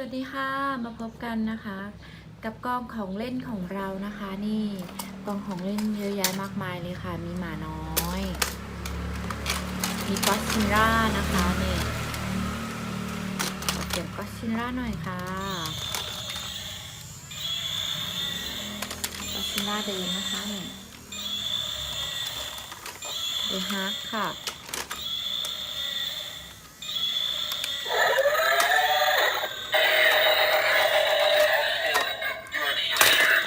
วัสดีค่ะมาพบกันนะคะ กับกองของเล่นของเรานะคะ นี่กองของเล่นเยอะแยะมากมายเลยค่ะ มีหมาน้อย มีก็อดซิลล่านะคะนี่เสียงก็อดซิลล่าหน่อยค่ะก็อดซิลล่าเดินนะคะนี่เดฮักค่ะ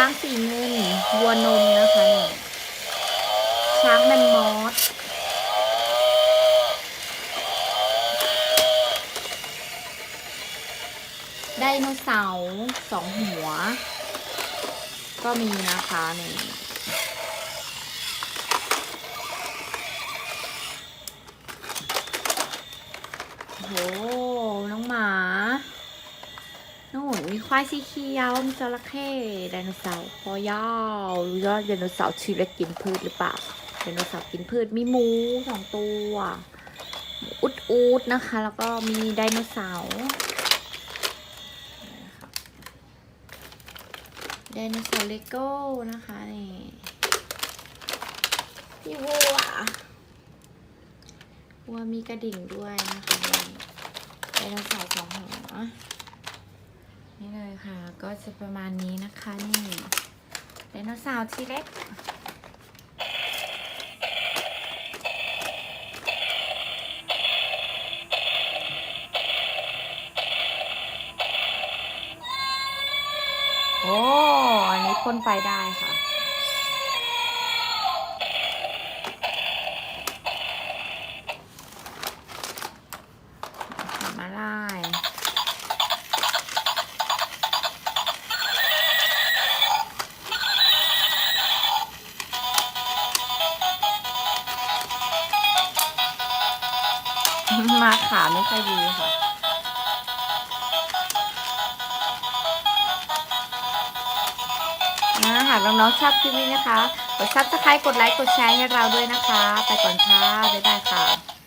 ช้างสีเงินวัวนมนะคะเนี่ยช้างแมมมอสไดโนเสาร์สองหัว ก็มีนะคะนี่โอ้โหน้องหมา มีควายสีเขียว มีจระเข้ไดโนเสาร์คอยาวหรือว่าไดโนเสาร์ชีวิตกินพืชหรือเปล่าไดโนเสาร์กินพืช มีหมูสองตัว อุดอุดนะคะ แล้วก็มีไดโนเสาร์ไดโนเสาร์เลโก้นะคะนี่พี่วัววัวมีกระดิ่งด้วยนะคะไดโนเสาร์ คะ ก็จะประมาณนี้นะคะนี่ไดโนเสาร์ทีเล็กโอ้ อันนี้พ่นไฟได้ค่ะ มาขาไม่ค่อยดีค่ะนะหากน้องๆชอบคลิปนี้นะคะ กดซับสไครต์กดไลค์ กดแชร์ให้เราด้วยนะคะ ไปก่อนค่ะ บ๊ายบายค่ะ